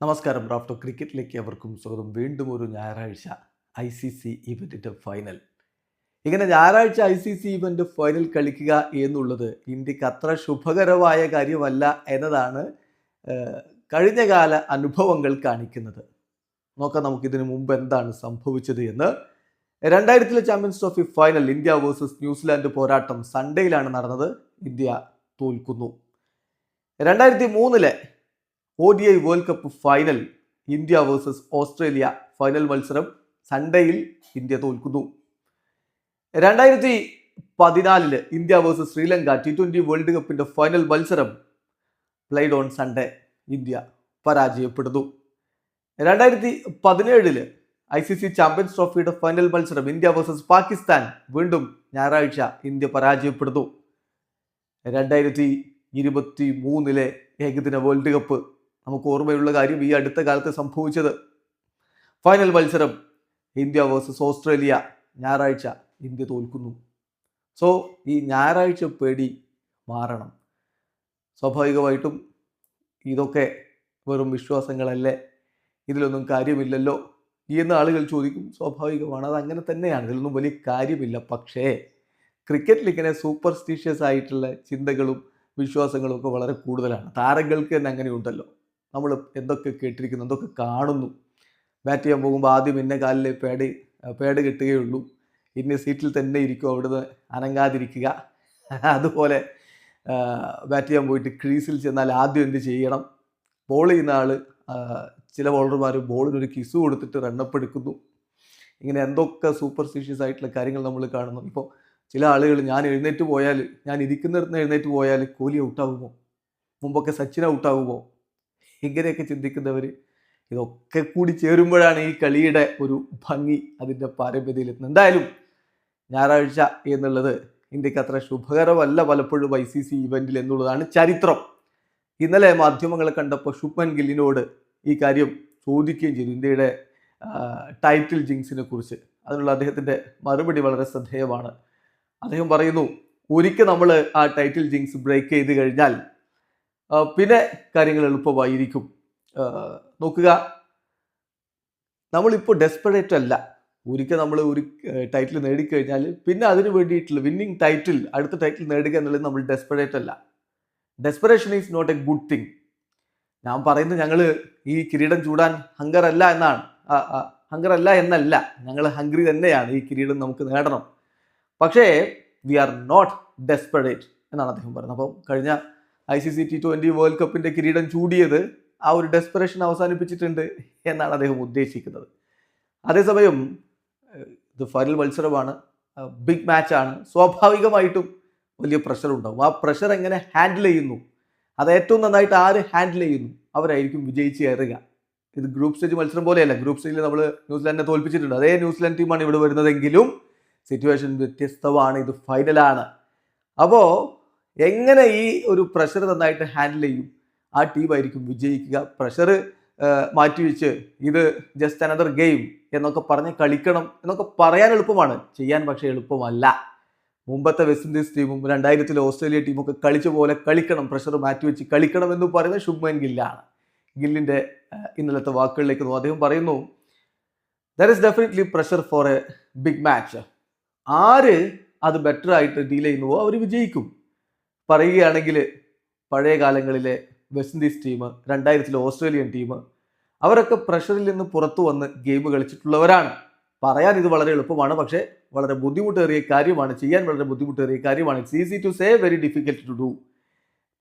നമസ്കാരം. റാഫ്റ്റോ ക്രിക്കറ്റിലേക്ക് അവർക്കും സ്വാഗതം. വീണ്ടും ഒരു ഞായറാഴ്ച ഐ സി സി ഇവന്റിന്റെ ഫൈനൽ. ഇങ്ങനെ ഞായറാഴ്ച I C C event final കളിക്കുക എന്നുള്ളത് ഇന്ത്യയ്ക്ക് അത്ര ശുഭകരമായ കാര്യമല്ല എന്നതാണ് കഴിഞ്ഞകാല അനുഭവങ്ങൾ കാണിക്കുന്നത്. നോക്കാം നമുക്കിതിനു മുമ്പ് എന്താണ് സംഭവിച്ചത് എന്ന്. രണ്ടായിരത്തിലെ champions trophy final India versus New Zealand പോരാട്ടം സൺഡേയിലാണ് നടന്നത്. ഇന്ത്യ തോൽക്കുന്നു. രണ്ടായിരത്തി മൂന്നിലെ O D I world cup final India versus Australia final മത്സരം സൺഡേയിൽ ഇന്ത്യ തോൽക്കുന്നു. രണ്ടായിരത്തി പതിനാലിൽ India versus Sri Lanka T twenty world കപ്പിന്റെ ഫൈനൽ മത്സരം പ്ലേഡ് ഓൺ സൺഡേ ഇന്ത്യ പരാജയപ്പെടുന്നു. രണ്ടായിരത്തി പതിനേഴിൽ ഐ സി സി ചാമ്പ്യൻസ് ട്രോഫിയുടെ ഫൈനൽ മത്സരം ഇന്ത്യ വേഴ്സസ് പാകിസ്ഥാൻ വീണ്ടും ഞായറാഴ്ച ഇന്ത്യ പരാജയപ്പെടുന്നു. രണ്ടായിരത്തി ഇരുപത്തി മൂന്നിലെ ഏകദിന വേൾഡ് കപ്പ് നമുക്ക് ഓർമ്മയുള്ള കാര്യം ഈ അടുത്ത കാലത്ത് സംഭവിച്ചത്. ഫൈനൽ മത്സരം ഇന്ത്യ വേഴ്സസ് ഓസ്ട്രേലിയ ഞായറാഴ്ച ഇന്ത്യ തോൽക്കുന്നു. സോ ഈ ഞായറാഴ്ച പേടി മാറണം. സ്വാഭാവികമായിട്ടും ഇതൊക്കെ വെറും വിശ്വാസങ്ങളല്ലേ? ഇതിലൊന്നും കാര്യമില്ലല്ലോ? എന്ന് ആളുകൾ ചോദിക്കും. സ്വാഭാവികമാണ് അത് അങ്ങനെ തന്നെയാണ്. ഇതിലൊന്നും വലിയ കാര്യമില്ല. പക്ഷേ ക്രിക്കറ്റിൽ ഇങ്ങനെ സൂപ്പർസ്റ്റിഷ്യസ് ആയിട്ടുള്ള ചിന്തകളും വിശ്വാസങ്ങളും ഒക്കെ വളരെ കൂടുതലാണ്. താരങ്ങൾക്ക് തന്നെ അങ്ങനെ ഉണ്ടല്ലോ നമ്മൾ എന്തൊക്കെ കേട്ടിരിക്കുന്നു എന്തൊക്കെ കാണുന്നു. ബാറ്റ് ചെയ്യാൻ പോകുമ്പോൾ ആദ്യം ഇന്ന കാലിൽ പേഡ് പേട് കിട്ടുകയുള്ളൂ. ഇന്ന സീറ്റിൽ തന്നെ ഇരിക്കും അവിടുന്ന് അനങ്ങാതിരിക്കുക. അതുപോലെ ബാറ്റ് ചെയ്യാൻ പോയിട്ട് ക്രീസിൽ ചെന്നാൽ ആദ്യം എന്ത് ചെയ്യണം? ബോൾ ചെയ്യുന്ന ആൾ ചില ബോളർമാർ ബോളിനൊരു കിസ് കൊടുത്തിട്ട് റണ്ണപ്പ് എടുക്കുന്നു. ഇങ്ങനെ എന്തൊക്കെ സൂപ്പർസ്റ്റിഷ്യസ് ആയിട്ടുള്ള കാര്യങ്ങൾ നമ്മൾ കാണുന്നു. ഇപ്പോൾ ചില ആളുകൾ ഞാൻ എഴുന്നേറ്റ് പോയാൽ ഞാൻ ഇരിക്കുന്നിടത്ത് എഴുന്നേറ്റ് പോയാൽ കോഹ്ലി ഔട്ടാകുമോ മുമ്പൊക്കെ സച്ചിൻ ഔട്ടാകുമോ ഇങ്ങനെയൊക്കെ ചിന്തിക്കുന്നവർ ഇതൊക്കെ കൂടി ചേരുമ്പോഴാണ് ഈ കളിയുടെ ഒരു ഭംഗി അതിന്റെ പാരമ്പര്യത്തിലെത്തുന്നത് എന്തായാലും ഞായറാഴ്ച എന്നുള്ളത് ഇന്ത്യയ്ക്ക് അത്ര ശുഭകരമല്ല പലപ്പോഴും ഐ സി സി ഇവന്റിൽ എന്നുള്ളതാണ് ചരിത്രം. ഇന്നലെ മാധ്യമങ്ങളെ കണ്ടപ്പോൾ ശുഭൻ ഗില്ലിനോട് ഈ കാര്യം ചോദിക്കുകയും ചെയ്തു ഇന്ത്യയുടെ ടൈറ്റിൽ ജിങ്സിനെ കുറിച്ച്. അതിനുള്ള അദ്ദേഹത്തിന്റെ മറുപടി വളരെ ശ്രദ്ധേയമാണ്. അദ്ദേഹം പറയുന്നു ഒരിക്കൽ നമ്മൾ ആ ടൈറ്റിൽ ജിങ്സ് ബ്രേക്ക് ചെയ്ത് കഴിഞ്ഞാൽ പിന്നെ കാര്യങ്ങൾ എളുപ്പമായിരിക്കും. നോക്കുക. നമ്മളിപ്പോൾ ഡെസ്പറേറ്റ് അല്ല. ഒരിക്കൽ നമ്മൾ ഒരു ടൈറ്റിൽ നേടിക്കഴിഞ്ഞാൽ പിന്നെ അതിന് വേണ്ടിയിട്ടുള്ള വിന്നിങ് ടൈറ്റിൽ അടുത്ത ടൈറ്റിൽ നേടുക എന്നുള്ളത് നമ്മൾ ഡെസ്പറേറ്റ് അല്ല. Desperation is not a good thing ഞാൻ പറയുന്നത് ഞങ്ങൾ ഈ കിരീടം ചൂടാൻ ഹങ്കർ അല്ല എന്നാണ്. ഹങ്കർ അല്ല എന്നല്ല. ഞങ്ങൾ ഹംഗ്രി തന്നെയാണ്. ഈ കിരീടം നമുക്ക് നേടണം. പക്ഷേ വി ആർ നോട്ട് ഡെസ്പറേറ്റ് എന്നാണ് അദ്ദേഹം പറയുന്നത് അപ്പം കഴിഞ്ഞ I C C T twenty world കപ്പിന്റെ കിരീടം ചൂടിയത് ആ ഒരു ഡെസ്പിറേഷൻ അവസാനിപ്പിച്ചിട്ടുണ്ട് എന്നാണ് അദ്ദേഹം ഉദ്ദേശിക്കുന്നത്. അതേസമയം ഇത് ഫൈനൽ മത്സരമാണ്. ബിഗ് മാച്ചാണ് സ്വാഭാവികമായിട്ടും വലിയ പ്രഷർ ഉണ്ടാവും. ആ പ്രഷർ എങ്ങനെ ഹാൻഡിൽ ചെയ്യുന്നു? അത് ഏറ്റവും നന്നായിട്ട് ആര് ഹാൻഡിൽ ചെയ്യുന്നു? അവരായിരിക്കും വിജയിച്ച് കയറുക ഇത് ഗ്രൂപ്പ് സ്റ്റേജ് മത്സരം പോലെയല്ല. ഗ്രൂപ്പ് സ്റ്റേജിൽ നമ്മൾ ന്യൂസിലാൻഡിനെ തോൽപ്പിച്ചിട്ടുണ്ട്. അതേ ന്യൂസിലാൻഡ് ടീമാണ് ഇവിടെ വരുന്നതെങ്കിലും സിറ്റുവേഷൻ വ്യത്യസ്തമാണ്. ഇത് ഫൈനലാണ് അപ്പോൾ എങ്ങനെ ഈ ഒരു പ്രഷർ നന്നായിട്ട് ഹാൻഡിൽ ചെയ്യും? ആ ടീമായിരിക്കും വിജയിക്കുക. പ്രഷർ മാറ്റിവെച്ച് ഇത് ജസ്റ്റ് അനദർ ഗെയിം എന്നൊക്കെ പറഞ്ഞ് കളിക്കണം എന്നൊക്കെ പറയാൻ എളുപ്പമാണ്. ചെയ്യാൻ പക്ഷേ എളുപ്പമല്ല. മുമ്പത്തെ വെസ്റ്റ് ഇൻഡീസ് ടീമും രണ്ടായിരത്തിലെ ഓസ്ട്രേലിയ ടീമും ഒക്കെ കളിച്ച പോലെ കളിക്കണം. പ്രഷർ മാറ്റിവെച്ച് കളിക്കണം എന്ന് പറയുന്നത് ശുഭ്മൻ ഗില്ലാണ് ഗില്ലിന്റെ ഇന്നലത്തെ വാക്കുകളിലേക്ക് അദ്ദേഹം പറയുന്നു there is definitely pressure for a big match ആര് അത് ബെറ്റർ ആയിട്ട് ഡീൽ ചെയ്യുന്നുവോ അവർ വിജയിക്കും. പറയുകയാണെങ്കിൽ പഴയ കാലങ്ങളിലെ വെസ്റ്റ് ഇൻഡീസ് ടീം രണ്ടായിരത്തിലെ ഓസ്ട്രേലിയൻ ടീം അവരൊക്കെ പ്രഷറിൽ നിന്ന് പുറത്തു വന്ന് ഗെയിം കളിച്ചിട്ടുള്ളവരാണ്. പറയാൻ ഇത് വളരെ എളുപ്പമാണ്. പക്ഷേ വളരെ ബുദ്ധിമുട്ടേറിയ കാര്യമാണ് ചെയ്യാൻ വളരെ ബുദ്ധിമുട്ടേറിയ കാര്യമാണ്. It's easy to say very difficult to do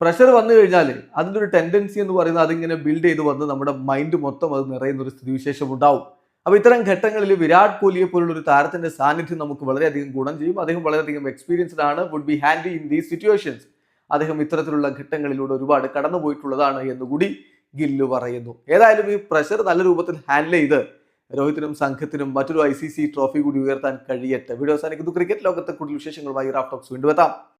pressure വന്നു കഴിഞ്ഞാൽ അതിന്റെ ഒരു ടെൻഡൻസി എന്ന് പറയുന്നത് അതിങ്ങനെ ബിൽഡ് ചെയ്ത് വന്ന് നമ്മുടെ മൈൻഡ് മൊത്തം അത് നിറയുന്ന ഒരു സ്ഥിതിവിശേഷം ഉണ്ടാവും. അപ്പോൾ ഇത്തരം ഘട്ടങ്ങളിൽ വിരാട് കോഹ്ലിയെ പോലുള്ള ഒരു താരത്തിന്റെ സാന്നിധ്യം നമുക്ക് വളരെയധികം ഗുണം ചെയ്യും. അദ്ദേഹം വളരെയധികം എക്സ്പീരിയൻസ്ഡ് ആണ്. Would be handy in these situations അദ്ദേഹം ഇത്തരത്തിലുള്ള ഘട്ടങ്ങളിലൂടെ ഒരുപാട് കടന്നുപോയിട്ടുള്ളതാണ് എന്നുകൂടി ഗില്ലു പറയുന്നു. ഏതായാലും ഈ പ്രഷർ നല്ല രൂപത്തിൽ ഹാൻഡിൽ ചെയ്ത് രോഹിത്തിനും സംഘത്തിനും മറ്റൊരു ഐ ട്രോഫി കൂടി ഉയർത്താൻ കഴിയട്ടെ. വീഡിയോ അവസാനിക്കുന്നു. ക്രിക്കറ്റ് ലോകത്തെ കൂടുതൽ വിശേഷങ്ങളുമായി റാഫ്റ്റോക്സ് വീണ്ടും എത്താം.